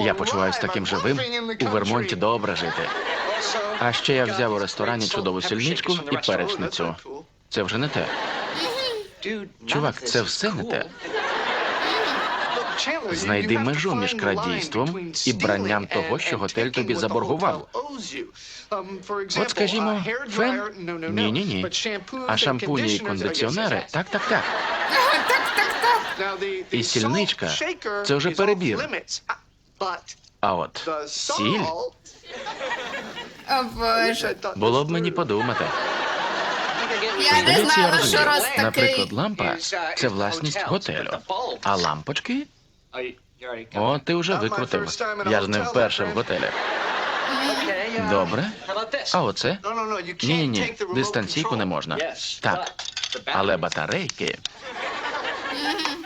Я почуваюся таким живим. У Вермонті добре жити. А ще я взяв у ресторані чудову сільничку і перечницю. Це вже не те. Чувак, це все не те. Знайди межу між крадійством і бранням того, що готель тобі заборгував. От, скажімо, фен? Ні, ні, ні. А шампуні і кондиціонери? Так, так, так. І сільничка – це вже перебір. А от сіль боже. було б мені подумати. Я не знала, що раз такий. Наприклад, лампа це власність готелю. А лампочки? О, ти вже викрутив. Я ж не вперше в готелі. Добре. А оце? Ні, ні, ні. Дистанційку не можна. Так. Але батарейки.